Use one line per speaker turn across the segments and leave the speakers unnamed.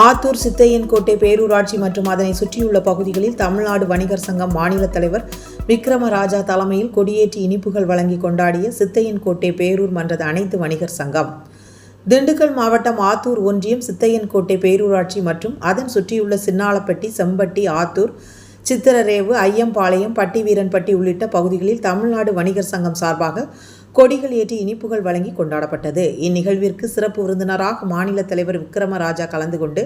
ஆத்தூர் சித்தையன்கோட்டை பேரூராட்சி மற்றும் அதனை சுற்றியுள்ள பகுதிகளில் தமிழ்நாடு வணிகர் சங்கம் மாநில தலைவர் விக்ரமராஜா தலைமையில் கொடியேற்றி இனிப்புகள் வழங்கி கொண்டாடிய சித்தையன்கோட்டை பேரூர் மன்றது அனைத்து வணிகர் சங்கம். திண்டுக்கல் மாவட்டம் ஆத்தூர் ஒன்றியம் சித்தையன்கோட்டை பேரூராட்சி மற்றும் அதன் சுற்றியுள்ள சின்னாளப்பட்டி செம்பட்டி ஆத்தூர் சித்திரரேவு ஐயம்பாளையம் பட்டிவீரன்பட்டி உள்ளிட்ட பகுதிகளில் தமிழ்நாடு வணிகர் சங்கம் சார்பாக கொடிகள் ஏற்றி இனிப்புகள் வழங்கி கொண்டாடப்பட்டது. இந்நிகழ்விற்கு சிறப்பு விருந்தினராக மாநில தலைவர் விக்ரமராஜா கலந்து கொண்டு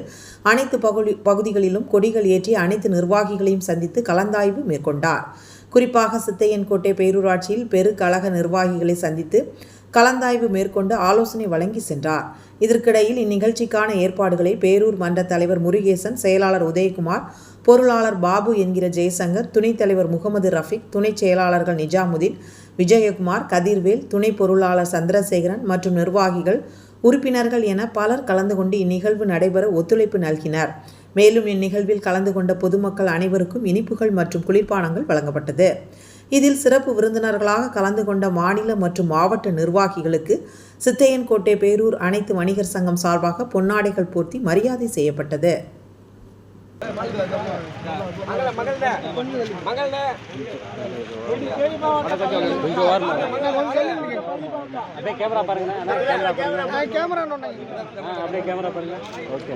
அனைத்து பகுதி பகுதிகளிலும் கொடிகள் ஏற்றி அனைத்து நிர்வாகிகளையும் சந்தித்து கலந்தாய்வு மேற்கொண்டார். குறிப்பாக சித்தையன்கோட்டை பேரூராட்சியில் பெரு கழக நிர்வாகிகளை சந்தித்து கலந்தாய்வு மேற்கொண்டு ஆலோசனை வழங்கி சென்றார். இதற்கிடையில் இந்நிகழ்ச்சிக்கான ஏற்பாடுகளை பேரூர் மன்ற தலைவர் முருகேசன் செயலாளர் உதயகுமார் பொருளாளர் பாபு என்கிற ஜெயசங்கர் துணைத் தலைவர் முகமது ரஃபிக் துணைச் செயலாளர்கள் நிஜாமுதீன் விஜயகுமார் கதிர்வேல் துணை பொருளாளர் சந்திரசேகரன் மற்றும் நிர்வாகிகள் உறுப்பினர்கள் என பலர் கலந்து கொண்டு இந்நிகழ்வு நடைபெற ஒத்துழைப்பு நல்கினர். மேலும் இந்நிகழ்வில் கலந்து கொண்ட பொதுமக்கள் அனைவருக்கும் இனிப்புகள் மற்றும் குளிர்பானங்கள் வழங்கப்பட்டது. இதில் சிறப்பு விருந்தினர்களாக கலந்து கொண்ட மாநில மற்றும் மாவட்ட நிர்வாகிகளுக்கு சித்தையன்கோட்டை பேரூர் அனைத்து வணிகர் சங்கம் சார்பாக பொன்னாடைகள் போர்த்தி மரியாதை செய்யப்பட்டது.
அப்படியே கேமரா பாருங்க. கேமரா அப்படியே கேமரா பாருங்க. ஓகே.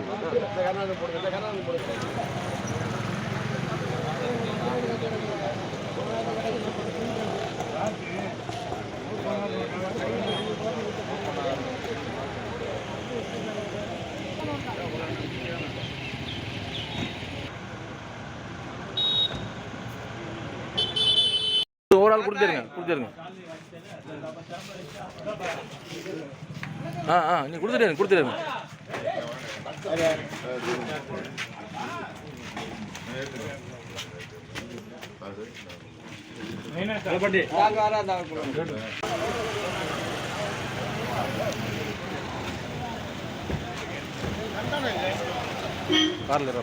ஒரு ஆள் கொடுத்துருங்க கொடுத்துருங்க ஆ ஆ நீ கொடுத்துருங்க கொடுத்துருங்க காரில்